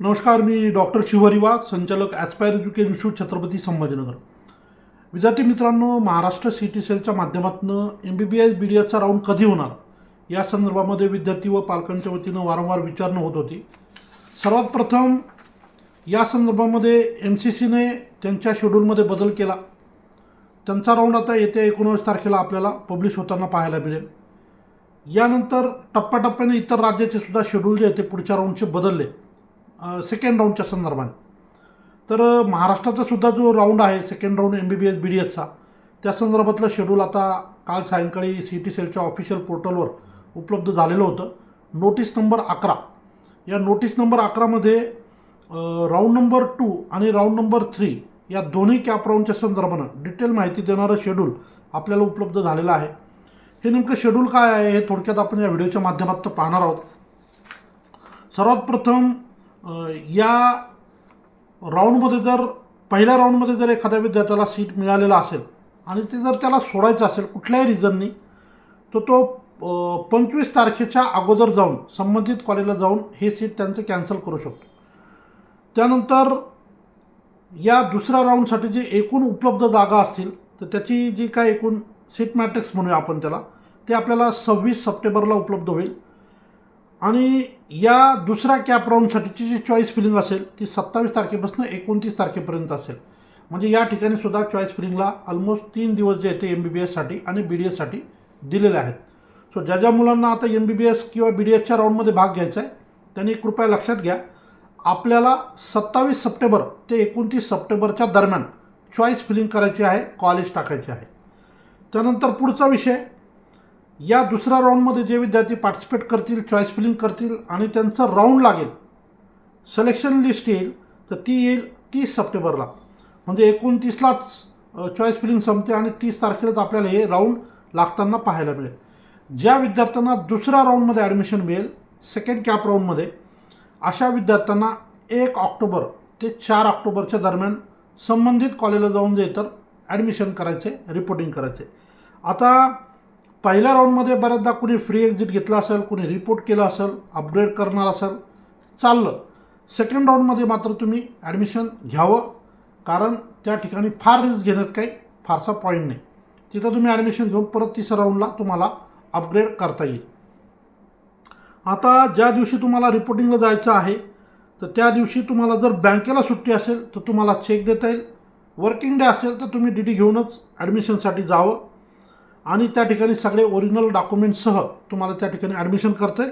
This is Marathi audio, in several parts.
नमस्कार मी डॉक्टर शिवहरी वाघ संचालक Aspire Education Institute Chhatrapati Sambhajinagar. विद्यार्थी मित्रांनो महाराष्ट्र सी टी सेलच्या माध्यमातून M B B S B D एसचा round कधी होणार? या संदर्भामध्ये विद्यार्थी व पालकांच्या वतीनं वारंवार विचारणं होत होती. सर्वात प्रथम या संदर्भामध्ये एम सी सीने त्यांच्या शेड्यूलमध्ये बदल केला. त्यांचा राऊंड आता येत्या एकोणवीस तारखेला आपल्याला पब्लिश होताना पाहायला मिळेल. यानंतर टप्प्याटप्प्याने इतर राज्याचे सुद्धा शेड्यूल जे आहे ते पुढच्या राऊंडचे बदलले. सेकंड राऊंडच्या संदर्भाने तर महाराष्ट्राचा सुद्धा जो राऊंड आहे second round M B B S B D एसचा त्या संदर्भातलं शेड्यूल आता काल सायंकाळी सी टी सेलच्या ऑफिशियल पोर्टलवर उपलब्ध झालेलं होतं. नोटीस नंबर अकरा. या नोटीस नंबर अकरामध्ये राऊंड नंबर टू आणि राऊंड नंबर थ्री या दोन्ही कॅप राऊंडच्या संदर्भानं डिटेल माहिती देणारं शेड्यूल आपल्याला उपलब्ध झालेलं आहे. हे नेमकं शेड्यूल काय आहे हे थोडक्यात आपण या व्हिडिओच्या माध्यमात पाहणार आहोत. सर्वात प्रथम या राऊंडमध्ये जर पहिल्या राऊंडमध्ये जर एखाद्या विद्यार्थ्याला सीट मिळालेला असेल आणि ते जर त्याला सोडायचं असेल कुठल्याही रिझननी तर तो पंचवीस तारखेच्या अगोदर जाऊन संबंधित कॉलेजला जाऊन हे सीट त्यांचं कॅन्सल करू शकतो. त्यानंतर या दुसऱ्या राऊंडसाठी जे एकूण उपलब्ध जागा असतील तर त्याची जी काय एकूण सीट मॅट्रिक्स म्हणूया आपण त्याला ते आपल्याला सव्वीस सप्टेंबरला उपलब्ध होईल. आणि या दुसऱ्या कॅप राऊंडसाठीची जी चॉईस फिलिंग असेल ती सत्तावीस तारखेपासून एकोणतीस तारखेपर्यंत असेल. म्हणजे या ठिकाणी सुद्धा चॉईस फिलिंगला ऑलमोस्ट तीन दिवस जे आहे ते एम बी बी एससाठी आणि बी डी एससाठी दिलेले आहेत. सो ज्या ज्या मुलांना आता एम बी बी एस किंवा बी डी एसच्या राऊंडमध्ये भाग घ्यायचा आहे त्यांनी कृपया लक्षात घ्या आपल्याला सत्तावीस सप्टेंबर ते एकोणतीस सप्टेंबरच्या दरम्यान चॉईस फिलिंग करायची आहे कॉलेज टाकायचे आहे. त्यानंतर पुढचा विषय या दुसऱ्या राऊंडमध्ये जे विद्यार्थी पार्टिसिपेट करतील चॉईस फिलिंग करतील आणि त्यांचं राऊंड लागेल सिलेक्शन लिस्ट येईल तर ती येईल तीस सप्टेंबरला. म्हणजे एकोणतीसलाच चॉईस फिलिंग संपते आणि तीस तारखेलाच आपल्याला हे राऊंड लागताना पाहायला मिळेल. ज्या विद्यार्थ्यांना दुसऱ्या राऊंडमध्ये ॲडमिशन मिळेल सेकंड कॅप राऊंडमध्ये अशा विद्यार्थ्यांना एक ऑक्टोबर ते चार ऑक्टोबरच्या दरम्यान संबंधित कॉलेजला जाऊन जे तर ॲडमिशन करायचे रिपोर्टिंग करायचे. आता पहिल्या राऊंडमध्ये बऱ्याचदा कुणी फ्री एक्झिट घेतला असेल कुणी रिपोर्ट केला असेल अपग्रेड करणार असेल चाललं. सेकंड राऊंडमध्ये मात्र तुम्ही ॲडमिशन घ्यावं. कारण त्या ठिकाणी फार रिस्क घेण्यात काही फारसा पॉईंट नाही. तिथं तुम्ही ॲडमिशन घेऊन परत तिसऱ्या राऊंडला तुम्हाला अपग्रेड करता येईल. आता ज्या दिवशी तुम्हाला रिपोर्टिंगला जायचं आहे तर त्या दिवशी तुम्हाला जर बँकेला सुट्टी असेल तर तुम्हाला चेक देता येईल. वर्किंग डे असेल तर तुम्ही डी डी घेऊनच ॲडमिशनसाठी जावं. आणि त्या ठिकाणी सगळे ओरिजिनल डॉक्युमेंटसह तुम्हाला त्या ठिकाणी ॲडमिशन करते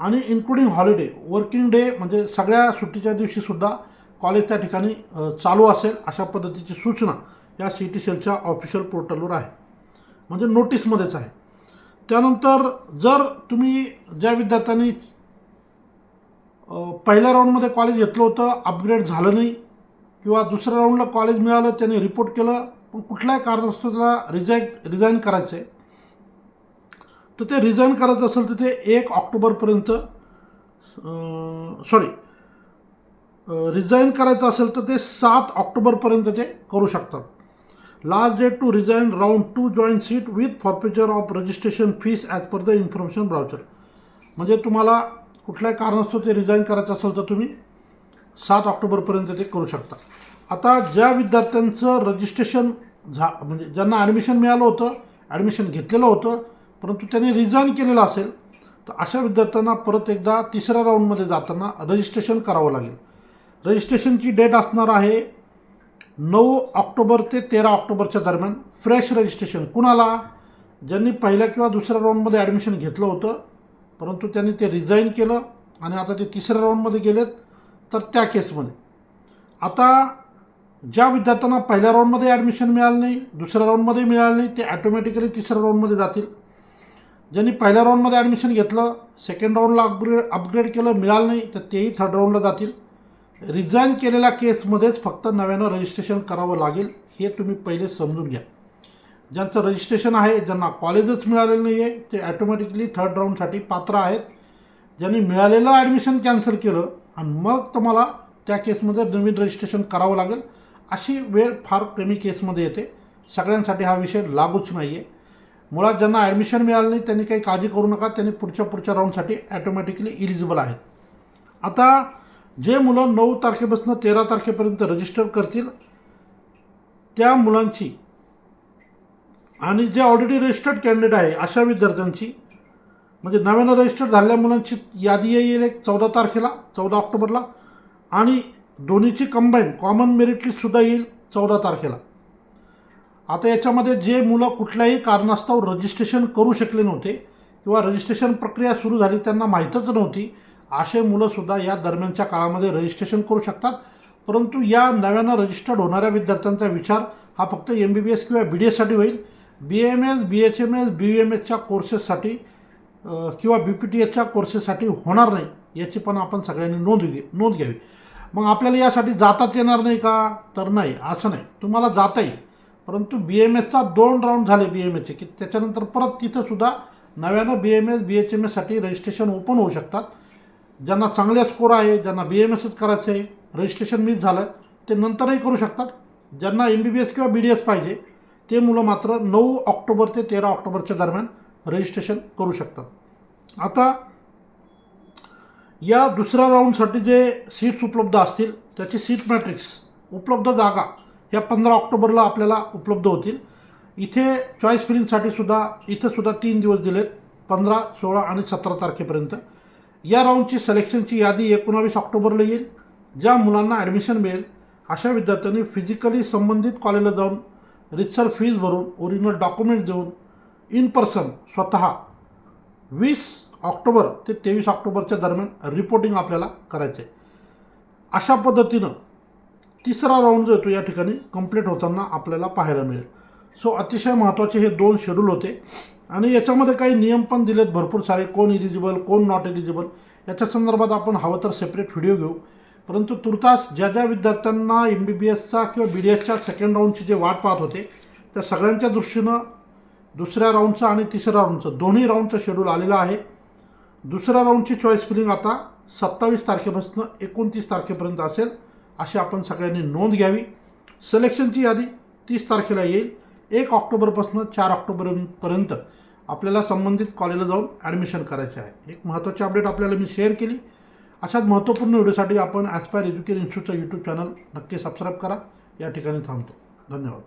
आणि इन्क्लुडिंग हॉलिडे वर्किंग डे म्हणजे सगळ्या सुट्टीच्या दिवशीसुद्धा कॉलेज त्या ठिकाणी चालू असेल अशा पद्धतीची सूचना या सी टी सेलच्या ऑफिशियल पोर्टलवर आहे. म्हणजे नोटीसमध्येच आहे. त्यानंतर जर तुम्ही ज्या विद्यार्थ्यांनी पहिल्या राऊंडमध्ये कॉलेज घेतलं होतं अपग्रेड झालं नाही किंवा दुसऱ्या राऊंडला कॉलेज मिळालं त्याने रिपोर्ट केलं पण कुठल्याही कारणास्तव त्याला रिझाईन रिझाईन करायचं आहे. तर ते रिझाईन करायचं असेल तर ते एक ऑक्टोबरपर्यंत सॉरी रिझाईन करायचं असेल तर ते सात ऑक्टोबरपर्यंत ते करू शकतात. Last date to resign round two joint seat with forfeiture of registration fees as per the information brochure म्हणजे तुम्हाला कुठल्याही कारणास्तव ते रिझाईन करायचं असेल तर तुम्ही सात ऑक्टोबरपर्यंत ते करू शकता. आता ज्या विद्यार्थ्यांचं रजिस्ट्रेशन झा म्हणजे ज्यांना ॲडमिशन मिळालं होतं ॲडमिशन घेतलेलं होतं परंतु त्यांनी रिझाईन केलेलं असेल तर अशा विद्यार्थ्यांना परत एकदा तिसऱ्या राऊंडमध्ये जाताना रजिस्ट्रेशन करावं लागेल. रजिस्ट्रेशनची डेट असणार आहे नऊ ऑक्टोबर ते तेरा ऑक्टोबरच्या दरम्यान. फ्रेश रजिस्ट्रेशन कुणाला? ज्यांनी पहिल्या किंवा दुसऱ्या राऊंडमध्ये ॲडमिशन घेतलं होतं परंतु त्यांनी ते रिझाईन केलं आणि आता ते तिसऱ्या राऊंडमध्ये गेलेत तर त्या केसमध्ये आता ज्या विद्यार्थ्यांना पहिल्या राऊंडमध्ये ॲडमिशन मिळालं नाही दुसऱ्या राऊंडमध्ये मिळालं नाही ते ॲटोमॅटिकली तिसऱ्या राऊंडमध्ये जातील. ज्यांनी पहिल्या राऊंडमध्ये ॲडमिशन घेतलं सेकंड राऊंडला अपग्रेड अपग्रेड केलं मिळालं नाही तर तेही थर्ड राऊंडला जातील. रिझाईन केलेल्या केसमध्येच फक्त नव्यानं रजिस्ट्रेशन करावं लागेल हे तुम्ही पहिले समजून घ्या. ज्यांचं रजिस्ट्रेशन आहे ज्यांना कॉलेजच मिळालेलं नाही आहे ते ॲटोमॅटिकली थर्ड राऊंडसाठी पात्र आहेत. ज्यांनी मिळालेलं ॲडमिशन कॅन्सल केलं आणि मग तुम्हाला त्या केसमध्ये नवीन रजिस्ट्रेशन करावं लागेल. अशी वेळ फार कमी केसमध्ये येते. सगळ्यांसाठी हा विषय लागूच नाही आहे मुळात ज्यांना ॲडमिशन मिळालं नाही त्यांनी काही काळजी करू नका. त्यांनी पुढच्या पुढच्या राऊंडसाठी ॲटोमॅटिकली इलिजिबल आहेत. आता जे मुलं नऊ तारखेपासून तेरा तारखेपर्यंत रजिस्टर करतील त्या मुलांची आणि जे ऑलरेडी रजिस्टर्ड कॅन्डिडेट आहे अशा विद्यार्थ्यांची म्हणजे नव्यानं रजिस्टर झालेल्या मुलांची यादी येईल एक चौदा तारखेला चौदा ऑक्टोबरला आणि दोन्हीची कंबाईन कॉमन मेरिट लिस्टसुद्धा येईल चौदा तारखेला. आता याच्यामध्ये जे मुलं कुठल्याही कारणास्तव रजिस्ट्रेशन करू शकले नव्हते किंवा रजिस्ट्रेशन प्रक्रिया सुरू झाली त्यांना माहीतच नव्हती असे मुलंसुद्धा या दरम्यानच्या काळामध्ये रजिस्ट्रेशन करू शकतात. परंतु या नव्यानं रजिस्टर्ड होणाऱ्या विद्यार्थ्यांचा विचार हा फक्त एम बी बी एस किंवा बी डी एससाठी होईल. B M S B H M S B M एसच्या कोर्सेससाठी किंवा बी पी टी एचच्या कोर्सेससाठी होणार नाही याची पण आपण सगळ्यांनी नोंद घे नोंद घ्यावी. मग आपल्याला यासाठी जाताच येणार नाही का? तर नाही असं नाही. तुम्हाला जाता येईल. परंतु बी एम एसचा दोन राऊंड झाले बी एम एसचे की त्याच्यानंतर परत तिथंसुद्धा नव्यानं B M S B H M एससाठी registration open होऊ शकतात. ज्यांना चांगले स्कोर आहे ज्यांना बी एम एसच करायचं आहे रजिस्ट्रेशन मिस झालं ते नंतरही करू शकतात. ज्यांना एम बी बी एस किंवा बी डी एस पाहिजे ते मुलं मात्र नऊ ऑक्टोबर ते तेरा ऑक्टोबरच्या दरम्यान रजिस्ट्रेशन करू शकतात. आता या दुसऱ्या राऊंडसाठी जे सीट्स उपलब्ध असतील त्याची सीट मॅट्रिक्स उपलब्ध जागा ह्या पंधरा ऑक्टोबरला आपल्याला उपलब्ध होतील. इथे चॉईस फिलिंगसाठी सुद्धा इथं सुद्धा तीन दिवस दिलेत पंधरा सोळा आणि सतरा तारखेपर्यंत. या राऊंडची सिलेक्शनची यादी एकोणावीस ऑक्टोबरला येईल. ज्या मुलांना ॲडमिशन मिळेल अशा विद्यार्थ्यांनी फिजिकली संबंधित कॉलेजला जाऊन रितसर फीज भरून ओरिजिनल डॉक्युमेंट देऊन इन पर्सन स्वतः वीस ऑक्टोबर ते तेवीस ऑक्टोबरच्या दरम्यान रिपोर्टिंग आपल्याला करायचं आहे अशा पद्धतीनं तिसरा राऊंड जो येतो या ठिकाणी कंप्लीट होताना आपल्याला पाहायला मिळेल. सो अतिशय महत्त्वाचे हे दोन शेड्यूल होते. आणि याच्यामध्ये काही नियम पण दिलेत भरपूर सारे कोण इलिजिबल कोण नॉट इलिजिबल याच्या संदर्भात आपण हवं तर सेपरेट व्हिडिओ घेऊ. परंतु तुर्तास ज्या ज्या विद्यार्थ्यांना एम बी बी एसचा किंवा बी डी एसच्या सेकंड राऊंडची जे वाट पाहत होते त्या सगळ्यांच्या दृष्टीनं दुसऱ्या राऊंडचं आणि तिसऱ्या राऊंडचं दोन्ही राऊंडचं शेड्यूल आलेलं आहे. दुसऱ्या राऊंडची चॉईस फिलिंग आता सत्तावीस तारखेपासून एकोणतीस तारखेपर्यंत असेल अशी आपण सगळ्यांनी नोंद घ्यावी. सिलेक्शनची यादी तीस तारखेला येईल एक ऑक्टोबरपासून चार ऑक्टोबरपर्यंत आपल्याला संबंधित कॉलेजला जाऊन ॲडमिशन करायचे आहे. एक महत्त्वाची अपडेट आपल्याला मी शेअर केली. अशाच महत्त्वपूर्ण व्हिडिओसाठी आपण ॲस्पायर एज्युकेशन इन्स्टिट्यूटचं यूट्यूब चॅनल नक्की सबस्क्राईब करा. या ठिकाणी थांबतो. धन्यवाद.